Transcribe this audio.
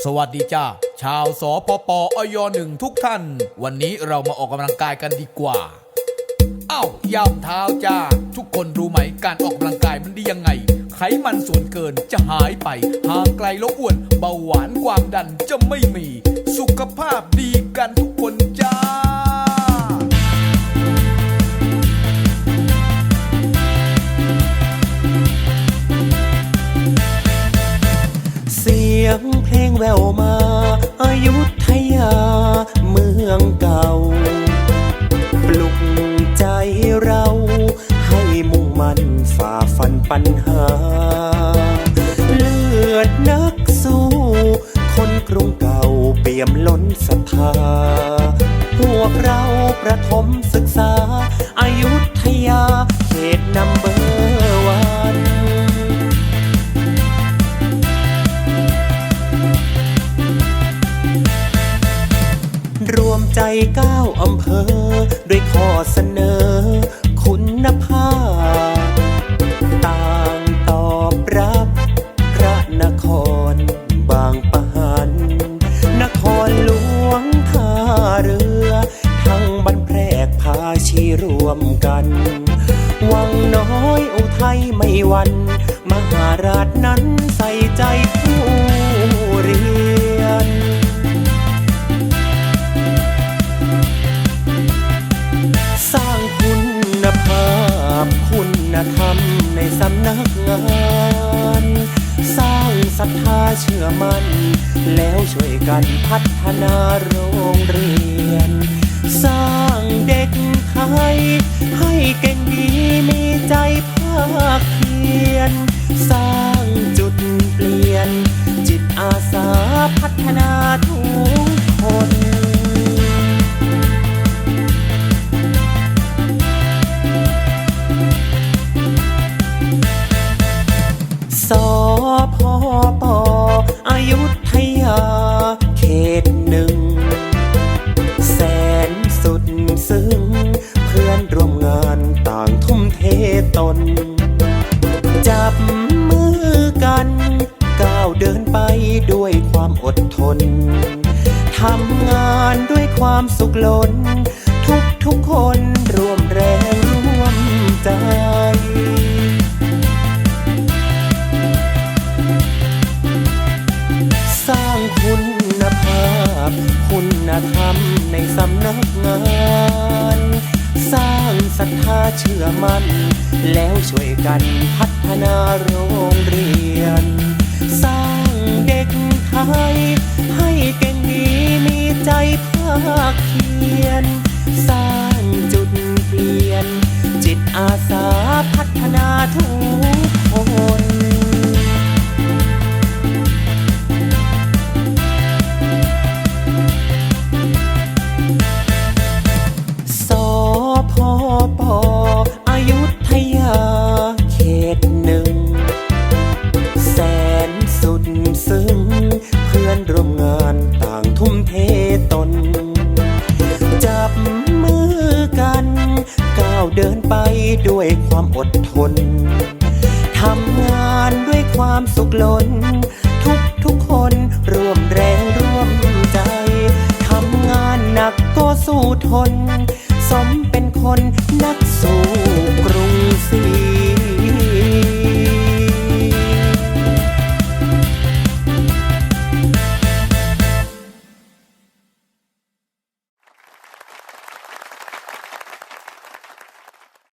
สวัสดีจ้า ชาวสปปอยหนึ่งทุกท่าน วันนี้เรามาออกกำลังกายกันดีกว่า เอ้าย่ำเท้าจ้า ทุกคนรู้ไหมการออกกำลังกายมันดียังไง ไขมันส่วนเกินจะหายไป ห่างไกลโรคอ้วน เบาหวานความดันจะไม่มี สุขภาพดี แววมาอายุทยาเมืองเก่า ปลุกใจเรา ให้มุ่งมั่นฝ่าฟันปัญหา เลือดนักสู้ คนกรุงเก่าเปี่ยมล้นศรัทธา พวกเราประถมศึกษาอายุ รวมใจก้าวอำเภอ ด้วยข้อเสนอ คุณภาพ ต่างตอบรับ พระนครบางปะหัน นครหลวงท่าเรือ ทั้งบันแพรกพาชีรวมกัน วังน้อยอุทัยไม่วัน มหาราชนั้นใส่ ณธรรมในสำนักงาน สร้างศรัทธาเชื่อมัน่น แล้วช่วยกันพัฒนาโรงเรียน สร้าง ยาเขตหนึ่ง แสนสุดซึ้ง เพื่อนร่วมงานต่างทุ่มเทตน จับมือกันก้าวเดินไปด้วยความอดทน ทำงานด้วยความสุขล้น ทุกทุกคนร่วม คุณธรรมในสำนักงาน สร้างศรัทธาเชื่อมัน่น แล้วช่วยกันพัฒนาโรงเรียน สร้างเด็กไทย ให้เก่งดีมีใจภาคเพียรสร้าง พื่อนร่วมงานต่างทุ่มเทตน จับมือกัน ก้าวเดินไปด้วยความอดทนทำงานด้วยความสุขล้น ทุกทุกคนร่วมแรงร่วมใจทำงานหนักก็สู้ทน สมเป็นคนนักสู้